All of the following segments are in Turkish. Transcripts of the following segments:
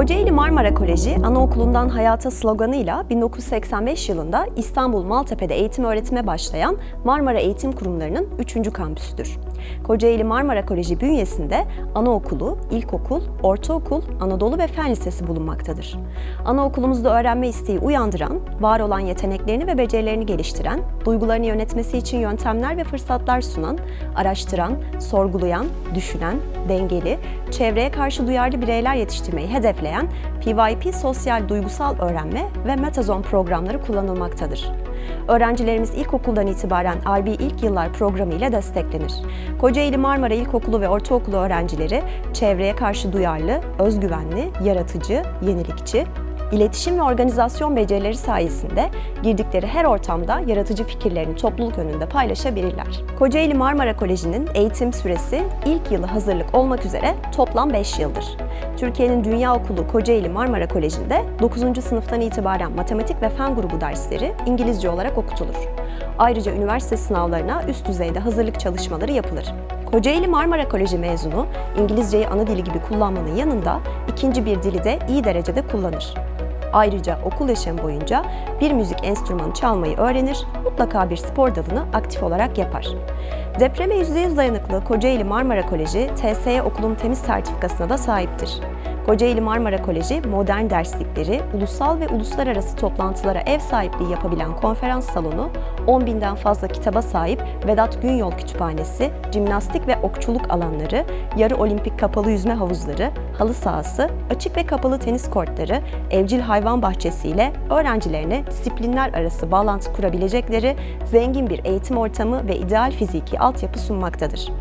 Kocaeli Marmara Koleji anaokulundan hayata sloganıyla 1985 yılında İstanbul Maltepe'de eğitim öğretime başlayan Marmara Eğitim Kurumlarının 3. kampüsüdür. Kocaeli Marmara Koleji bünyesinde anaokulu, ilkokul, ortaokul, Anadolu ve fen lisesi bulunmaktadır. Anaokulumuzda öğrenme isteği uyandıran, var olan yeteneklerini ve becerilerini geliştiren, duygularını yönetmesi için yöntemler ve fırsatlar sunan, araştıran, sorgulayan, düşünen, dengeli, çevreye karşı duyarlı bireyler yetiştirmeyi hedefleyen PYP sosyal duygusal öğrenme ve Metazon programları kullanılmaktadır. Öğrencilerimiz ilkokuldan itibaren IB İlk Yıllar programı ile desteklenir. Kocaeli Marmara İlkokulu ve Ortaokulu öğrencileri çevreye karşı duyarlı, özgüvenli, yaratıcı, yenilikçi, İletişim ve organizasyon becerileri sayesinde girdikleri her ortamda yaratıcı fikirlerini topluluk önünde paylaşabilirler. Kocaeli Marmara Koleji'nin eğitim süresi ilk yılı hazırlık olmak üzere toplam 5 yıldır. Türkiye'nin Dünya Okulu Kocaeli Marmara Koleji'nde 9. sınıftan itibaren matematik ve fen grubu dersleri İngilizce olarak okutulur. Ayrıca üniversite sınavlarına üst düzeyde hazırlık çalışmaları yapılır. Kocaeli Marmara Koleji mezunu İngilizceyi ana dili gibi kullanmanın yanında ikinci bir dili de iyi derecede kullanır. Ayrıca okul yaşamı boyunca bir müzik enstrümanı çalmayı öğrenir, mutlaka bir spor dalını aktif olarak yapar. Depreme %100 dayanıklı Kocaeli Marmara Koleji, TSE Okulum Temiz sertifikasına da sahiptir. Kocaeli Marmara Koleji modern derslikleri, ulusal ve uluslararası toplantılara ev sahipliği yapabilen konferans salonu, 10 binden fazla kitaba sahip Vedat Günyol Kütüphanesi, jimnastik ve okçuluk alanları, yarı olimpik kapalı yüzme havuzları, halı sahası, açık ve kapalı tenis kortları, evcil hayvan bahçesiyle öğrencilerine disiplinler arası bağlantı kurabilecekleri zengin bir eğitim ortamı ve ideal fiziki altyapı sunmaktadır.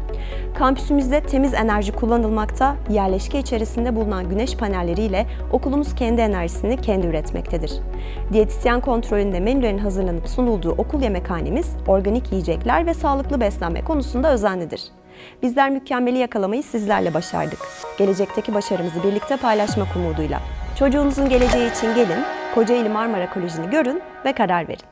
Kampüsümüzde temiz enerji kullanılmakta, yerleşke içerisinde bulunan güneş panelleriyle okulumuz kendi enerjisini kendi üretmektedir. Diyetisyen kontrolünde menülerin hazırlanıp sunulduğu okul yemekhanemiz, organik yiyecekler ve sağlıklı beslenme konusunda özenlidir. Bizler mükemmeli yakalamayı sizlerle başardık. Gelecekteki başarımızı birlikte paylaşmak umuduyla. Çocuğunuzun geleceği için gelin, Kocaeli Marmara Koleji'ni görün ve karar verin.